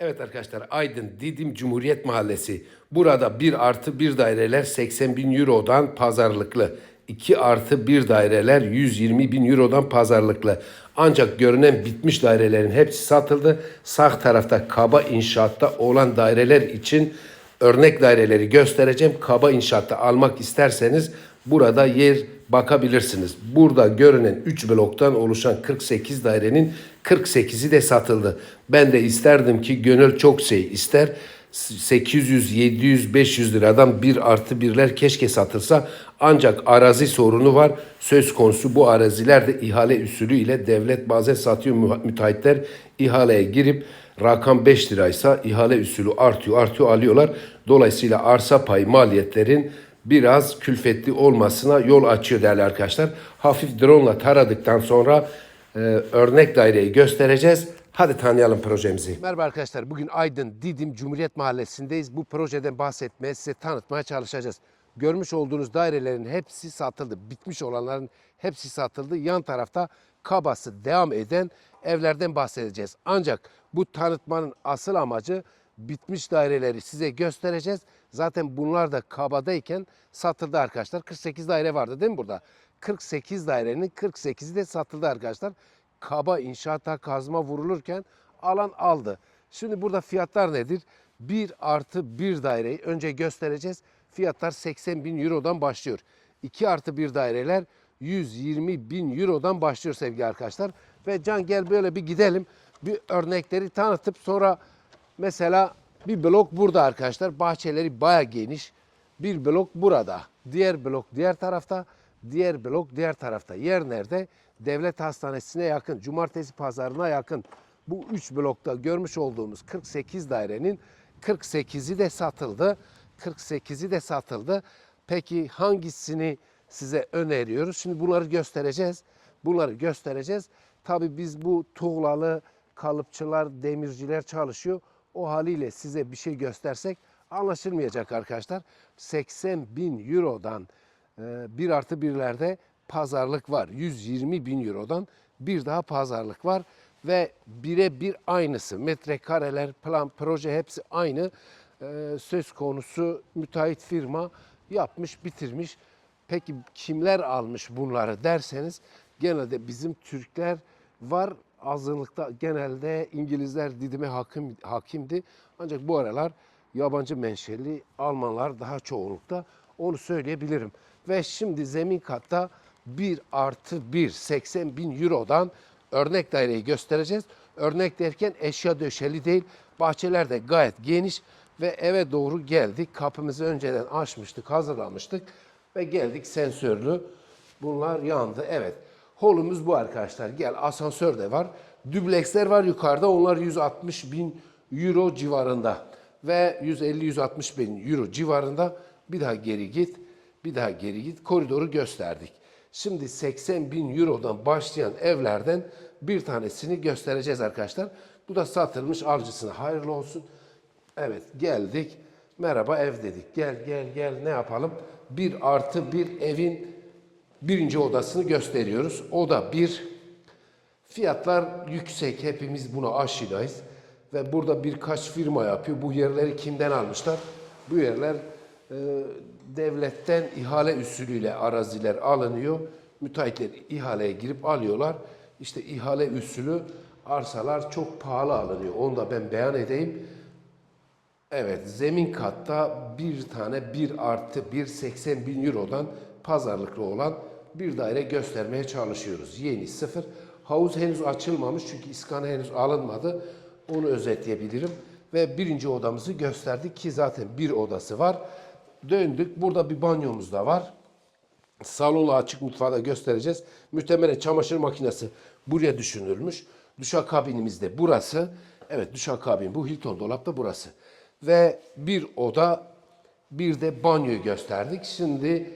Evet arkadaşlar Aydın Didim Cumhuriyet Mahallesi. Burada 1 artı 1 daireler 80 bin Euro'dan pazarlıklı. 2 artı 1 daireler 120 bin Euro'dan pazarlıklı. Ancak görünen bitmiş dairelerin hepsi satıldı. Sağ tarafta kaba inşaatta olan daireler için örnek daireleri göstereceğim. Kaba inşaatta almak isterseniz burada yer bakabilirsiniz. Burada görünen 3 bloktan oluşan 48 dairenin 48'i de satıldı. Ben de isterdim ki gönül çok şey ister. 800, 700, 500 liradan bir artı birler keşke satılsa. Ancak arazi sorunu var. Söz konusu bu araziler de ihale usulü ile devlet bazen satıyor müteahhitler ihaleye girip rakam 5 liraysa ihale usulü artıyor artıyor alıyorlar. Dolayısıyla arsa payı maliyetlerin biraz külfetli olmasına yol açıyor değerli arkadaşlar. Hafif drone ile taradıktan sonra e, örnek daireyi göstereceğiz. Hadi tanıyalım projemizi. Merhaba arkadaşlar. Bugün Aydın Didim Cumhuriyet Mahallesi'ndeyiz. Bu projeden bahsetmeye, size tanıtmaya çalışacağız. Görmüş olduğunuz dairelerin hepsi satıldı. Bitmiş olanların hepsi satıldı. Yan tarafta kabası devam eden evlerden bahsedeceğiz. Ancak bu tanıtmanın asıl amacı bitmiş daireleri size göstereceğiz. Zaten bunlar da kabadayken satıldı arkadaşlar. 48 daire vardı değil mi burada? 48 dairenin 48'i de satıldı arkadaşlar. Kaba inşaata kazma vurulurken alan aldı. Şimdi burada fiyatlar nedir? 1 artı 1 daireyi önce göstereceğiz. Fiyatlar 80 bin Euro'dan başlıyor. 2 artı 1 daireler 120 bin Euro'dan başlıyor sevgili arkadaşlar. Ve Can gel böyle bir gidelim. Bir örnekleri tanıtıp sonra mesela bir blok burada arkadaşlar. Bahçeleri baya geniş. Bir blok burada. Diğer blok diğer tarafta. Diğer blok diğer tarafta. Yer nerede? Devlet Hastanesi'ne yakın. Cumartesi pazarına yakın. Bu üç blokta görmüş olduğumuz 48 dairenin 48'i de satıldı. 48'i de satıldı. Peki hangisini size öneriyoruz? Şimdi bunları göstereceğiz. Bunları göstereceğiz. Tabii biz bu tuğlalı kalıpçılar, demirciler çalışıyor. O haliyle size bir şey göstersek anlaşılmayacak arkadaşlar. 80 bin Euro'dan e, bir artı birlerde pazarlık var. 120 bin Euro'dan bir daha pazarlık var. Ve birebir aynısı. Metrekareler, plan, proje hepsi aynı. E, söz konusu müteahhit firma yapmış, bitirmiş. Peki kimler almış bunları derseniz genelde bizim Türkler var. Azınlıkta genelde İngilizler Didim'e hakim, hakimdi. Ancak bu aralar yabancı menşeli Almanlar daha çoğunlukta. Onu söyleyebilirim. Ve şimdi zemin katta 1 artı 1 80 bin Euro'dan örnek daireyi göstereceğiz. Örnek derken eşya döşeli değil. Bahçeler de gayet geniş ve eve doğru geldik. Kapımızı önceden açmıştık, hazırlamıştık ve geldik sensörlü. Bunlar yandı. Evet. Holumuz bu arkadaşlar. Gel asansör de var. Dübleksler var yukarıda. Onlar 160 bin euro civarında. Ve 150-160 bin euro civarında. Bir daha geri git. Bir daha geri git. Koridoru gösterdik. Şimdi 80 bin eurodan başlayan evlerden bir tanesini göstereceğiz arkadaşlar. Bu da satılmış alıcısına hayırlı olsun. Evet geldik. Merhaba ev dedik. Gel gel gel ne yapalım? Bir artı bir evin birinci odasını gösteriyoruz. Oda bir. Fiyatlar yüksek. Hepimiz buna aşinayız. Ve burada birkaç firma yapıyor. Bu yerleri kimden almışlar? Bu yerler e, devletten ihale usulüyle araziler alınıyor. Müteahhitler ihaleye girip alıyorlar. İşte ihale usulü arsalar çok pahalı alınıyor. Onu da ben beyan edeyim. Evet, zemin katta bir tane 1 artı 1 80 bin Euro'dan pazarlıklı olan bir daire göstermeye çalışıyoruz. Yeni sıfır. Havuz henüz açılmamış çünkü iskanı henüz alınmadı. Onu özetleyebilirim. Ve birinci odamızı gösterdik ki zaten bir odası var. Döndük. Burada bir banyomuz da var. Salonla açık mutfağı da göstereceğiz. Muhtemelen çamaşır makinesi buraya düşünülmüş. Duşakabinimiz de burası. Evet duşakabin bu Hilton dolapta burası. Ve bir oda bir de banyoyu gösterdik. Şimdi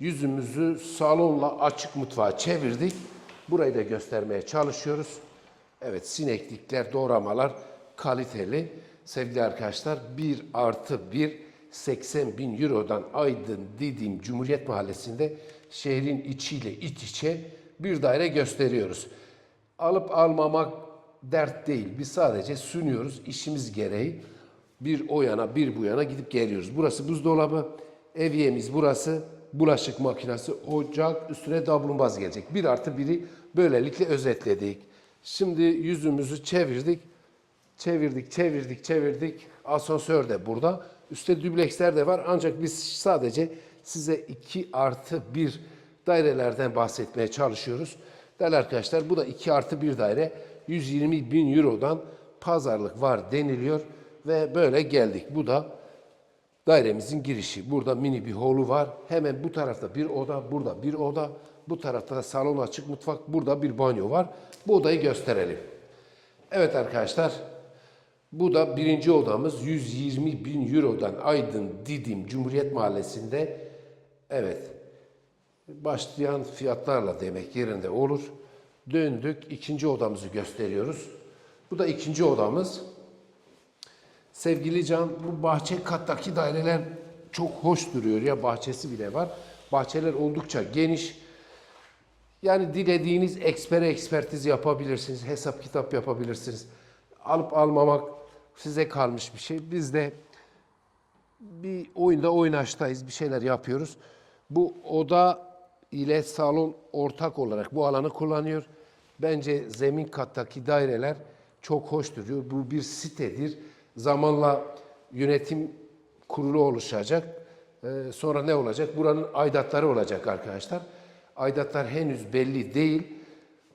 yüzümüzü salonla açık mutfağa çevirdik. Burayı da göstermeye çalışıyoruz. Evet sineklikler, doğramalar kaliteli. Sevgili arkadaşlar 1 artı 1 80 bin Euro'dan Aydın Didim Cumhuriyet Mahallesi'nde şehrin içiyle iç içe bir daire gösteriyoruz. Alıp almamak dert değil. Biz sadece sunuyoruz işimiz gereği. Bir o yana bir bu yana gidip geliyoruz. Burası buzdolabı, eviyemiz burası, bulaşık makinesi, ocak, üstüne davlumbaz gelecek. Bir artı biri böylelikle özetledik. Şimdi yüzümüzü çevirdik. Çevirdik, çevirdik, çevirdik. Asansör de burada. Üstte dübleksler de var. Ancak biz sadece size 2 artı 1 dairelerden bahsetmeye çalışıyoruz. Değerli arkadaşlar bu da 2 artı 1 daire. 120 bin Euro'dan pazarlık var deniliyor. Ve böyle geldik. Bu da dairemizin girişi. Burada mini bir holu var. Hemen bu tarafta bir oda, burada bir oda. Bu tarafta da salon açık mutfak. Burada bir banyo var. Bu odayı gösterelim. Evet arkadaşlar, bu da birinci odamız 120 bin Euro'dan Aydın Didim Cumhuriyet Mahallesi'nde. Evet, başlayan fiyatlarla demek yerinde olur. Döndük, ikinci odamızı gösteriyoruz. Bu da ikinci odamız. Sevgili Can, bu bahçe kattaki daireler çok hoş duruyor ya bahçesi bile var. Bahçeler oldukça geniş. Yani dilediğiniz ekspere ekspertiz yapabilirsiniz, hesap kitap yapabilirsiniz. Alıp almamak size kalmış bir şey. Biz de bir oyunda oynaştayız, bir şeyler yapıyoruz. Bu oda ile salon ortak olarak bu alanı kullanıyor. Bence zemin kattaki daireler çok hoş duruyor. Bu bir sitedir. Zamanla yönetim kurulu oluşacak. Ee, sonra ne olacak? Buranın aidatları olacak arkadaşlar. Aidatlar henüz belli değil.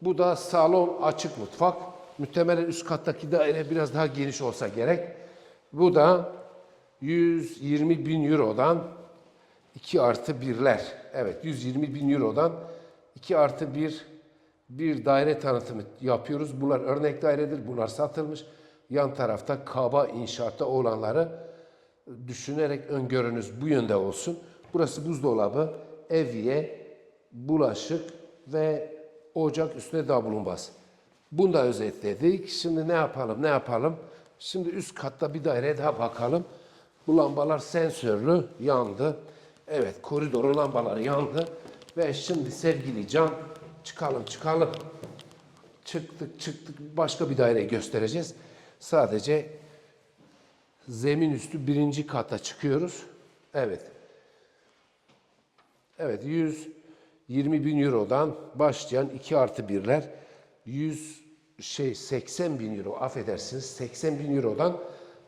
Bu da salon açık mutfak. Muhtemelen üst kattaki daire biraz daha geniş olsa gerek. Bu da 120 bin Euro'dan 2 artı 1'ler. Evet 120 bin Euro'dan 2 artı 1 bir daire tanıtımı yapıyoruz. Bunlar örnek dairedir. Bunlar satılmış. Yan tarafta kaba inşaatta olanları düşünerek öngörünüz bu yönde olsun. Burası buzdolabı, evye, bulaşık ve ocak üstüne davlumbaz. Bunu da özetledik. Şimdi ne yapalım, ne yapalım? Şimdi üst katta bir daireye daha bakalım. Bu lambalar sensörlü yandı. Evet, koridorun lambaları yandı. Ve şimdi sevgili Can, çıkalım çıkalım. Çıktık çıktık başka bir daireyi göstereceğiz. Sadece zemin üstü birinci kata çıkıyoruz. Evet. Evet 120 bin Euro'dan başlayan 2 artı 1'ler 100 şey 80 bin Euro affedersiniz 80 bin Euro'dan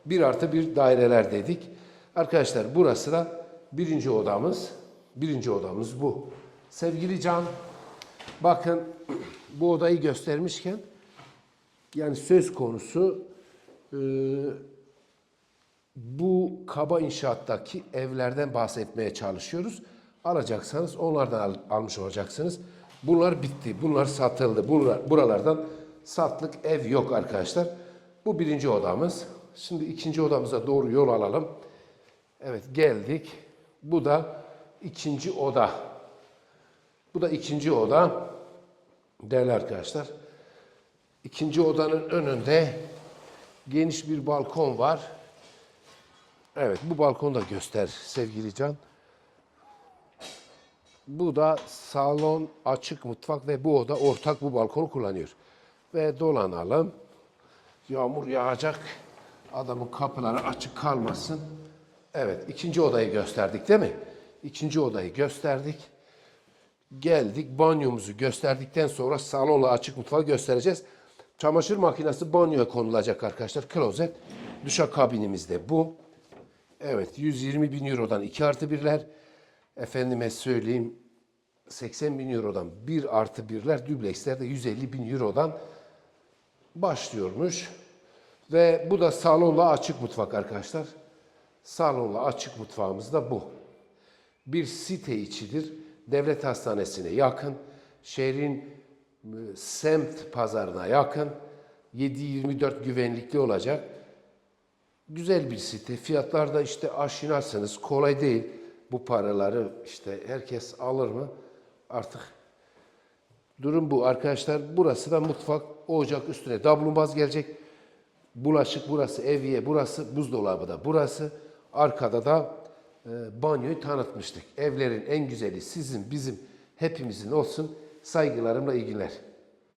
1 artı 1 daireler dedik. Arkadaşlar burası da birinci odamız. Birinci odamız bu. Sevgili Can bakın bu odayı göstermişken yani söz konusu e, bu kaba inşaattaki evlerden bahsetmeye çalışıyoruz. Alacaksanız onlardan al- almış olacaksınız. Bunlar bitti. Bunlar satıldı. Bunlar, buralardan satlık ev yok arkadaşlar. Bu birinci odamız. Şimdi ikinci odamıza doğru yol alalım. Evet geldik. Bu da ikinci oda. Bu da ikinci oda. Değerli arkadaşlar. İkinci odanın önünde geniş bir balkon var. Evet bu balkonu da göster sevgili Can. Bu da salon, açık mutfak ve bu oda ortak bu balkonu kullanıyor. Ve dolanalım. Yağmur yağacak. Adamın kapıları açık kalmasın. Evet ikinci odayı gösterdik değil mi? İkinci odayı gösterdik. Geldik banyomuzu gösterdikten sonra salonla açık mutfağı göstereceğiz. Çamaşır makinesi banyoya konulacak arkadaşlar. Klozet. Duşa kabinimiz de bu. Evet 120 bin Euro'dan 2 artı 1'ler. Efendime söyleyeyim 80 bin Euro'dan 1 artı 1'ler. Dübleksler de 150 bin Euro'dan başlıyormuş. Ve bu da salonla açık mutfak arkadaşlar. Salonla açık mutfağımız da bu. Bir site içidir. Devlet hastanesine yakın. Şehrin semt pazarına yakın. 7-24 güvenlikli olacak. Güzel bir site. Fiyatlar da işte aşinasınız. Kolay değil. Bu paraları işte herkes alır mı? Artık durum bu arkadaşlar. Burası da mutfak. Ocak üstüne davlumbaz gelecek. Bulaşık burası, evye burası, buzdolabı da burası. Arkada da e, banyoyu tanıtmıştık. Evlerin en güzeli sizin, bizim, hepimizin olsun. Saygılarımla iyi günler.